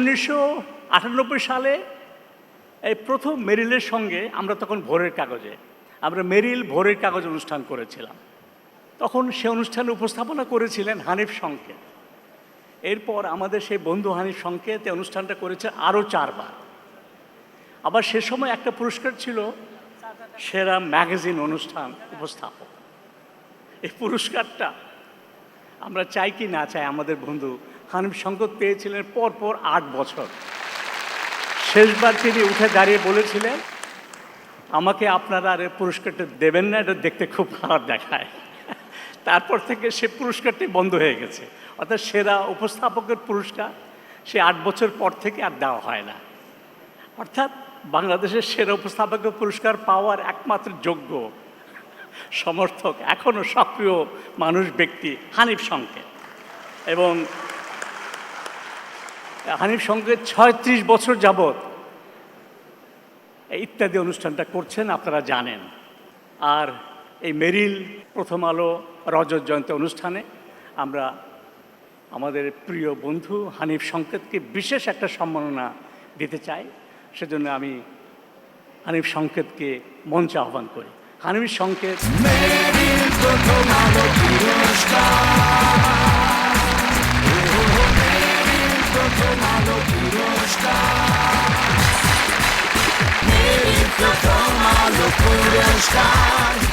উনিশশো আটানব্বই সালে এই প্রথম মেরিলের সঙ্গে আমরা তখন ভোরের কাগজে, আমরা মেরিল ভোরের কাগজ অনুষ্ঠান করেছিলাম। তখন সে অনুষ্ঠানে উপস্থাপনা করেছিলেন হানিফ সংকেত। এরপর আমাদের সেই বন্ধু হানিফ সংকেত অনুষ্ঠানটা করেছে আরও চারবার। আবার সে সময় একটা পুরস্কার ছিল, সেরা ম্যাগাজিন অনুষ্ঠান উপস্থাপক। এই পুরস্কারটা আমরা চাই কি না চাই আমাদের বন্ধু হানিফ সংকেত পেয়েছিলেন পর পর আট বছর। শেষবার তিনি উঠে দাঁড়িয়ে বলেছিলেন, আমাকে আপনারা আর পুরস্কারটা দেবেন না, এটা দেখতে খুব খারাপ দেখায়। তারপর থেকে সে পুরস্কারটি বন্ধ হয়ে গেছে। অর্থাৎ সেরা উপস্থাপকের পুরস্কার সে আট বছর পর থেকে আর দেওয়া হয় না। অর্থাৎ বাংলাদেশের সেরা উপস্থাপকের পুরস্কার পাওয়ার একমাত্র যোগ্য সমর্থক, এখনও সক্রিয় মানুষ ব্যক্তি হানিফ সংকেত। এবং হানিফ সংকেত ছয়ত্রিশ বছর যাবৎ ইত্যাদি অনুষ্ঠানটা করছেন, আপনারা জানেন। আর এই মেরিল প্রথম আলো রজত জয়ন্তী অনুষ্ঠানে আমরা আমাদের প্রিয় বন্ধু হানিফ সংকেতকে বিশেষ একটা সম্মাননা দিতে চাই। সেজন্য আমি হানিফ সংকেতকে মঞ্চে আহ্বান করি। হানিফ সংকেত প্রথম আলো পুরস্কার